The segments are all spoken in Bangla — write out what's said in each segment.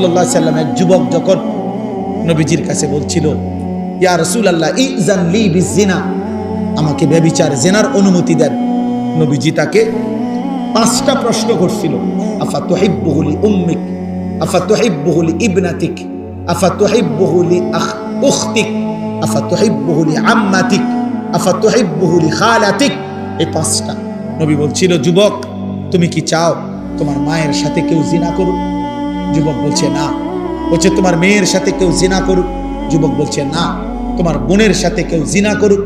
সাল্লাহ সাল্লাম এক যুবক যখন নবীজির কাছে বলছিল, ইয়া রসুল আল্লাহ ইজান লি বিজিনা আমাকে ব্যবিচার, জেনার অনুমতি দেন। নবীজি তাকে পাঁচটা প্রশ্ন করছিল আফা তুহিব্বুহুলি উম্মিক? আফা তুহিব্বুহুলি ইবনাতিক? আফা তুহিব্বুহুলি উখতিক? আফা তুহিব্বুহুলি আম্মাতিক? আফা তুহিব্বুহুলি খালাতিক? এই পাঁচটা। নবী বলছিল, যুবক, তুমি কি চাও তোমার মায়ের সাথে কেউ জিনা করুক? যুবক বলছে, না। বলছে, তোমার মেয়ের সাথে কেউ জিনা করুক। যুবক বলছে, না। তোমার বোনের সাথে কেউ জিনা করুক?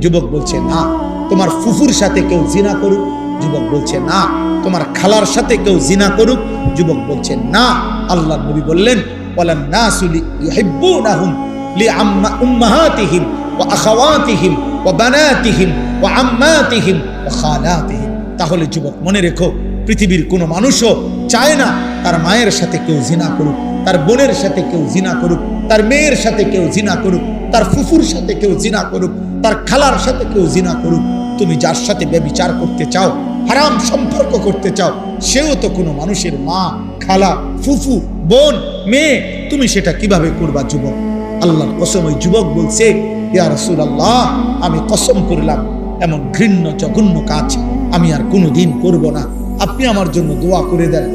যুবক বলছে, না। তোমার ফুফুর সাথে কেউ জিনা করুক? যুবক বলছে, না। তোমার খালার সাথে কেউ জিনা করুক? যুবক বলছে, না। আল্লাহ নবী বললেন, ওয়ালান নাসুলি ইউহিব্বুনাহুম লিআম্মা উম্মাহাতিহিম ওয়া আখাওয়াতিহিম ওয়া বানাতিহিম ওয়া আম্মাতিহিম ওয়া খালাতিহিম। তাহলে যুবক মনে রেখো, পৃথিবীর কোনো মানুষও চায় না তার মায়ের সাথে কেউ জিনা করুক, তার বোনের সাথে কেউ জিনা করুক, তার মেয়ের সাথে কেউ জিনা করুক, তার ফুফুর সাথে কেউ জিনা করুক, তার খালার সাথে কেউ জিনা করুক, তুমি যার সাথে ব্যবিচার করতে চাও, হারাম সম্পর্ক করতে চাও, সেও তো কোনো মানুষের মা, খালা, ফুফু, বোন, মেয়ে, তুমি সেটা কীভাবে করবা যুবক? আল্লাহর কসম ওই যুবক বলছে, ইয়া রাসূল আল্লাহ আমি কসম করলাম, এমন ঘৃণ্য জঘন্য কাজ আমি আর কোনো দিন করব না। আপনি আমার জন্য দোয়া করে দেন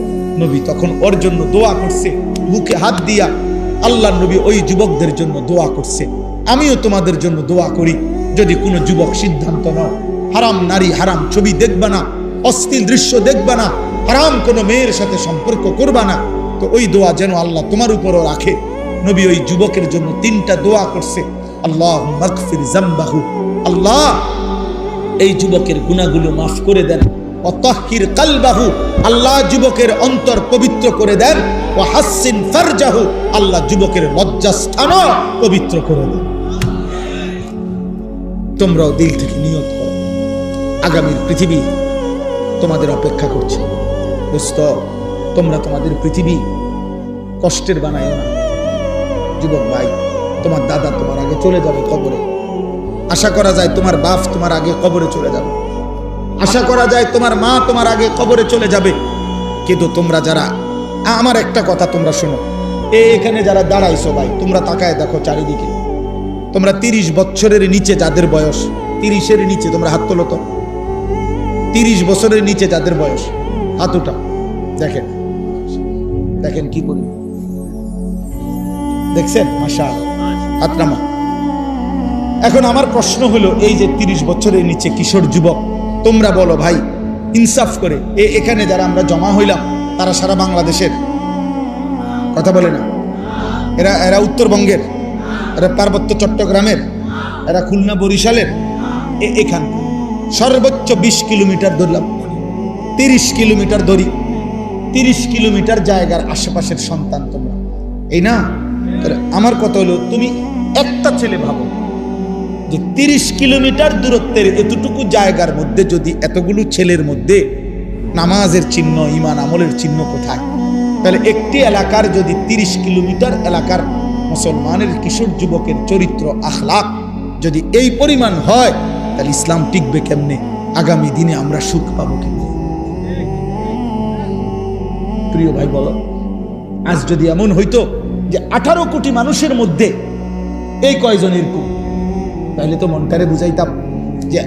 নবী তখন ওর জন্য দোয়া করছে। বুকে হাত দিয়া আল্লাহ নবী ওই যুবকদের জন্য দোয়া করছে। আমিও তোমাদের জন্য দোয়া করি। যদি কোনো যুবক সিদ্ধান্ত নাও, হারাম নারী, হারাম ছবি দেখবা না অশ্লীল দৃশ্য দেখবা না, হারাম কোনো মেয়ের সাথে সম্পর্ক করবা না, তো ওই দোয়া যেন আল্লাহ তোমার উপরও রাখে। নবী ওই যুবকের জন্য তিনটা দোয়া করছে। আল্লাহ মাগফির জাম্বাহু আল্লাহ, এই যুবকের গুণাগুলো মাফ করে দেন। অতহির কালবাহু আল্লাহ যুবকের অন্তর পবিত্র করে দেন ও হাসিন ফারজাহু আল্লাহ যুবকের লজ্জাস্থানও পবিত্র করে দেন। তোমরাও দিল থেকে নিয়ত করো। আগামীর পৃথিবী তোমাদের অপেক্ষা করছে। দোস্ত, তোমরা তোমাদের পৃথিবী কষ্টের বানায় না। যুবক ভাই, তোমার দাদা তোমার আগে চলে যাবে কবরে। আশা করা যায় তোমার বাপ তোমার আগে কবরে চলে যাবে। আশা করা যায় তোমার মা তোমার আগে কবরে চলে যাবে। কিন্তু তোমরা যারা, আমার একটা কথা তোমরা শোনো। এখানে যারা দাঁড়াইছো ভাই তোমরা তাকায় দেখো চারিদিকে। তোমরা তিরিশ বছরের নিচে যাদের বয়স, তিরিশের নিচে তোমরা হাত তোলো তো। তিরিশ বছরের নিচে যাদের বয়স, হাত উঠা দেখেন। দেখেন কি করি। দেখছেন? মাসা হাত নামা এখন আমার প্রশ্ন হলো, এই যে তিরিশ বছরের নিচে কিশোর যুবক তোমরা বলো ভাই, ইনসাফ করে। এ এখানে যারা আমরা জমা হইলাম, তারা সারা বাংলাদেশের। কথা বলে না। এরা এরা উত্তরবঙ্গের, এরা পার্বত্য চট্টগ্রামের, এরা খুলনা বরিশালের। এখান সর্বোচ্চ বিশ কিলোমিটার ধরলাম তিরিশ কিলোমিটার দড়ি, তিরিশ কিলোমিটার জায়গার আশেপাশের সন্তান তোমরা। এই না? আমার কথা হলো, তুমি একটা ছেলে ভাবো। যে তিরিশ কিলোমিটার দূরত্বের এতটুকু জায়গার মধ্যে যদি এতগুলো ছেলের মধ্যে নামাজের চিহ্ন ইমান আমলের চিহ্ন কোথায়? তাহলে একটি এলাকার যদি তিরিশ কিলোমিটার এলাকার মুসলমানের কিশোর যুবকের চরিত্র, আখলাক যদি এই পরিমাণ হয়, তাহলে ইসলাম টিকবে কেমনে? আগামী দিনে আমরা সুখ পাবো কেমনে? প্রিয় ভাই, বলো। আজ যদি এমন হইতো যে আঠারো কোটি মানুষের মধ্যে এই কয়জনের এরকম তাহলে তো মনটারে বুঝাইতাম যে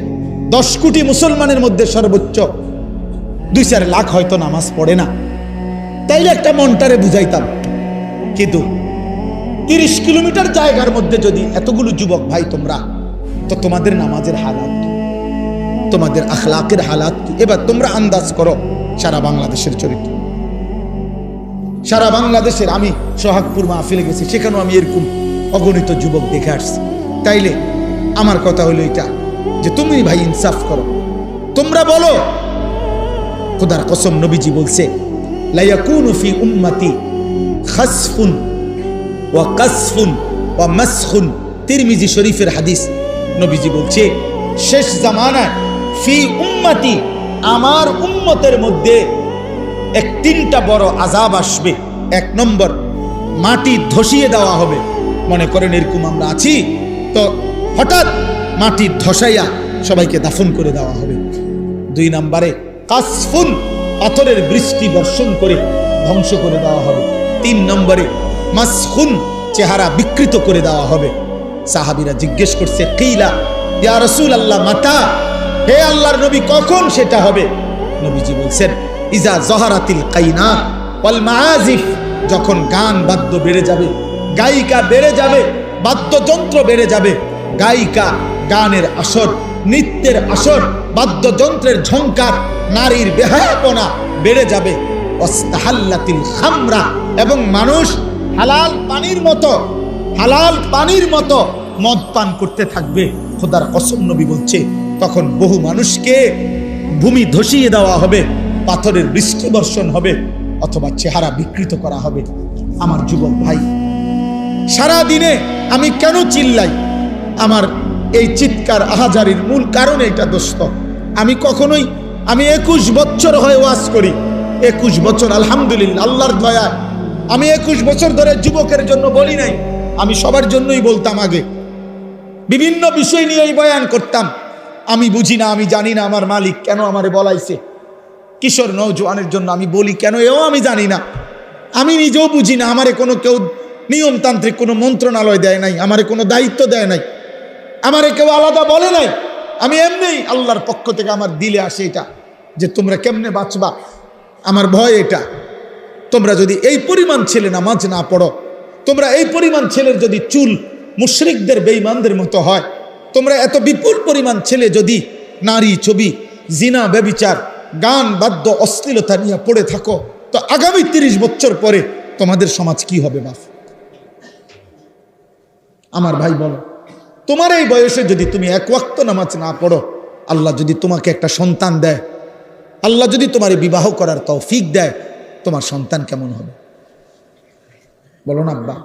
দশ কোটি মুসলমানের মধ্যে সর্বোচ্চ দুই চার লাখ হয়তো নামাজ পড়ে না। তাইলে একটা মনটারে বুঝাইতাম। কিন্তু তিরিশ কিলোমিটার জায়গার মধ্যে যদি এতগুলো যুবক ভাই তোমরা, তো তোমাদের নামাজের হালাত তোমাদের আখলাকের হালাত এবার তোমরা আন্দাজ করো সারা বাংলাদেশের চরিত্র। সারা বাংলাদেশের আমি সোহাগপুর মাহফিলে গেছি, সেখানেও আমি এরকম অগণিত যুবক দেখে আসছি। তাইলে আমার কথা হলো এটা, যে তুমি ভাই ইনসাফ করো। তোমরা বলো, খোদার কসম নবীজি বলছে, লায়াকুনু ফি উম্মতি খাসফুন ওয়া কাসফুন ওয়া মাসখুন। তিরমিজি শরীফের হাদিস নবীজি বলছে, শেষ জামানায় ফি উম্মতি আমার উম্মতের মধ্যে এক তিনটা বড় আজাব আসবে। এক নম্বর, মাটি ধসিয়ে দেওয়া হবে। মনে করেন এরকম আমরা আছি, তো হঠাৎ মাটি ধসাইয়া সবাইকে দাফন করে দেওয়া হবে। দুই নম্বরে কাসফুন, পাথরের বৃষ্টি বর্ষণ করে ধ্বংস করে দেওয়া হবে। তিন নম্বরে মাসখুন, চেহারা বিকৃত করে দেওয়া হবে। সাহাবিরা জিজ্ঞেস করছে কেইলা ইয়া রসুল আল্লাহ মাতা? হে আল্লাহর নবী, কখন সেটা হবে? নবীজি বলছেন, ইজা জহারাতিল কাইনা ওয়াল মাআজিফ। যখন গান বাদ্য বেড়ে যাবে, গায়িকা বেড়ে যাবে, বাদ্যযন্ত্র বেড়ে যাবে গায়িকা, গানের আসর, নৃত্যের আসর, বাদ্যযন্ত্রের ঝংকার, নারীর বেহায়াপনা বেড়ে যাবে। অস্তাহাল্লাতিল খামরা। এবং মানুষ হালাল পানির মতো, হালাল পানির মতো মদ পান করতে থাকবে। খোদার কসম নবী বলছে, তখন বহু মানুষকে ভূমি ধসিয়ে দেওয়া হবে, পাথরের বৃষ্টি বর্ষণ হবে, অথবা চেহারা বিকৃত করা হবে। আমার যুবক ভাই সারা দিনে আমি কেন চিল্লাই? আমার এই চিৎকার আহাজারির মূল কারণ এটা দোস্ত। আমি কখনোই, আমি একুশ বছর হয়ে ওয়াজ করি। একুশ বছর, আলহামদুলিল্লাহ, আল্লাহর দয়া আমি একুশ বছর ধরে যুবকের জন্য বলি নাই, আমি সবার জন্যই বলতাম আগে। বিভিন্ন বিষয় নিয়ে এই বয়ান করতাম। আমি বুঝি না, আমি জানি না আমার মালিক কেন আমারে বলাইছে। কিশোর নৌজওয়ানের জন্য আমি বলি কেন, এও আমি জানি না। আমি নিজেও বুঝি না, আমারে কোনো কেউ নিয়মতান্ত্রিক কোনো মন্ত্রণালয় দেয় নাই, আমারে কোনো দায়িত্ব দেয় নাই। আমারে কেউ আলাদা বলে নাই। আমি এমনি আল্লাহর পক্ষ থেকে আমার দিলে আসে এটা, যে তোমরা কেমনে বাঁচবা? আমার ভয় এটা। তোমরা যদি এই পরিমাণ ছেলে নামাজ না পড়ো, তোমরা এই পরিমাণ ছেলের যদি চুল মুশরিকদের, বেঈমানদের মতো হয়, তোমরা এত বিপুল পরিমাণ ছেলে যদি নারী ছবি, জিনা, ব্যবিচার, গান, বাদ্য, অশ্লীলতা নিয়ে পড়ে থাকো, তো আগামী তিরিশ বছর পরে তোমাদের সমাজ কি হবে বাপ? আমার ভাই বলো। তোমার এই বয়সে যদি তুমি এক ওয়াক্ত নামাজ না পড়ো, আল্লাহ যদি তোমাকে একটা সন্তান দেয়, আল্লাহ যদি তোমার বিবাহ করার তৌফিক দেয়, তোমার সন্তান কেমন হবে? বলো না, আব্বা।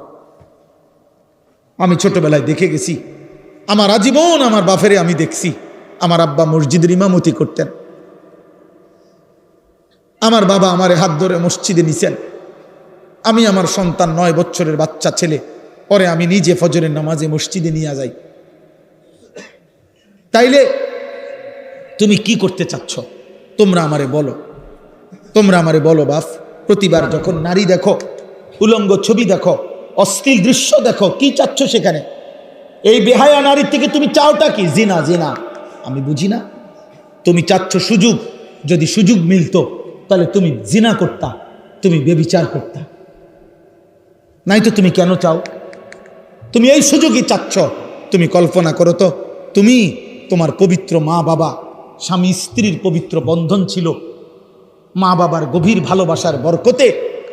আমি ছোটবেলায় দেখে গেছি, আমার আজীবন আমার বাফেরে আমি দেখছি, আমার আব্বা মসজিদের ইমামতি করতেন। আমার বাবা আমারে হাত ধরে মসজিদে নিছেন। আমি আমার সন্তান নয় বছরের বাচ্চা ছেলে, পরে আমি নিজে ফজরের নামাজে মসজিদে নিয়ে যাই। তাইলে তুমি কি করতে চাচ্ছ? তোমরা আমারে বলো। তোমরা আমারে বলো বাফ প্রতিবার যখন নারী দেখো, উলঙ্গ ছবি দেখো, অশ্লীল দৃশ্য দেখো, কি চাচ্ছ সেখানে? এই বেহায়া নারীর থেকে তুমি চাওটা কি? জিনা জিনা। আমি বুঝি না। তুমি চাচ্ছ সুযোগ। যদি সুযোগ মিলতো, তাহলে তুমি জিনা করতা, তুমি বেবিচার করতা। নাই তো তুমি কেন চাও? তুমি এই সুযোগই চাচ্ছ। তুমি কল্পনা করো তো। তুমি তোমার পবিত্র মা বাবা, স্বামী স্ত্রীর পবিত্র বন্ধন ছিল। মা বাবার গভীর ভালোবাসার বরকতে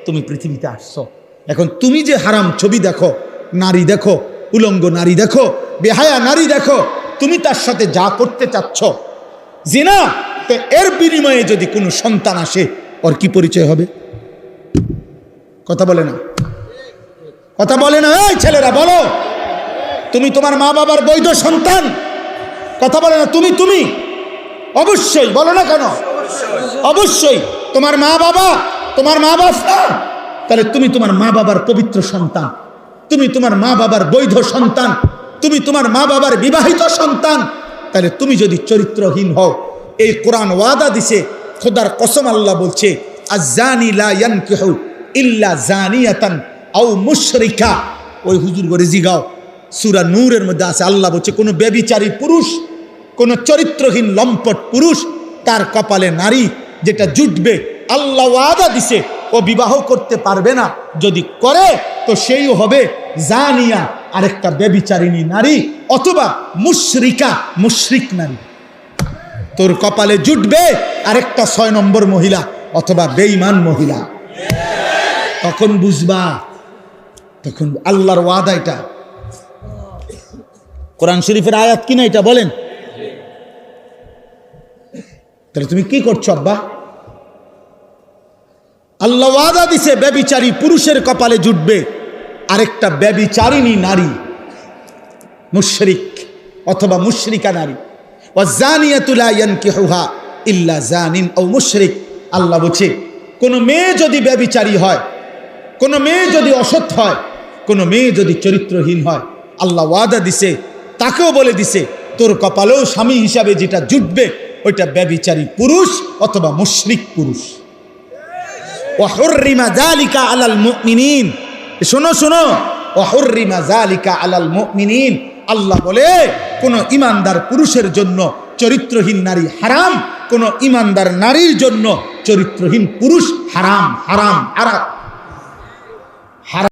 তুমি পৃথিবীতে আসছো। এখন তুমি যে হারাম ছবি দেখো, নারী দেখো, উলঙ্গ নারী দেখো, বেহায়া নারী দেখো, তুমি তার সাথে যা করতে চাচ্ছ, জিনা, তো এর বিনিময়ে যদি কোনো সন্তান আসে, ওর কি পরিচয় হবে? কথা বলে না। কথা বলে না ছেলেরা, বলো। তুমি তোমার মা বাবার বৈধ সন্তান। কথা বলে না, তুমি তুমি। অবশ্যই, বলো না কেন? অবশ্যই। তোমার মা বাবা, তোমার মা বাবা। তাহলে তুমি তোমার মা বাবার পবিত্র সন্তান। তুমি তোমার মা বাবার বৈধ সন্তান। তুমি তোমার মা বাবার বিবাহিত সন্তান। তাহলে তুমি যদি চরিত্রহীন হও, এই কোরআন ওয়াদা দিছে, খোদার কসম আল্লাহ বলছে আজানি ইল্লা ওই হুজুর করে জিগাও সূরা নূরের মধ্যে আছে, আল্লাহ বলছে, কোনো ব্যভিচারী পুরুষ, কোনো চরিত্রহীন লম্পট পুরুষ, তার কপালে নারী যেটা জুটবে, আল্লাহ ওয়াদা দিছে, ও বিবাহ করতে পারবে না, যদি করে, তো সেই হবে জানিয়া আরেকটা ব্যবিচারিণী নারী, অথবা মুশরিকা, মুশরিক নারী। তোর কপালে জুটবে আরেকটা ছয় নম্বর মহিলা, অথবা বেঈমান মহিলা। তখন বুঝবা, তখন আল্লাহর ওয়াদা এটা। কোরআন শরীফের আয়াত কিনা এটা বলেন। তাহলে তুমি কি করছ আব্বা? আল্লাহ ওয়াদা দিছে, ব্যবিচারী পুরুষের কপালে জুটবে। আরেকটা ব্যবিচারিণী নারী, মুশরিক অথবা মুশরিকা নারী। ও জানিয়াতুলা ইয়ানকিহুহা ইল্লা জানিন ও মুশরিক, আল্লাহ বলছে, কোন মেয়ে যদি ব্যবিচারী হয়, কোন মেয়ে যদি অসৎ হয়, কোন মেয়ে যদি চরিত্রহীন হয়, আল্লাহ ওয়াদা দিছে তাকেও বলে দিছে, তোর কপালেও স্বামী হিসাবে যেটা জুটবে, ওইটা ব্যবিচারী পুরুষ অথবা মুশরিক পুরুষ। ওহরিমা জালিকা আলাল মুমিনিন। শোনো শোনো ওহরিমা জালিকা আলাল মুমিনিন। আল্লাহ বলে, কোন ইমানদার পুরুষের জন্য চরিত্রহীন নারী হারাম, কোন ইমানদার নারীর জন্য চরিত্রহীন পুরুষ হারাম হারাম হারাম।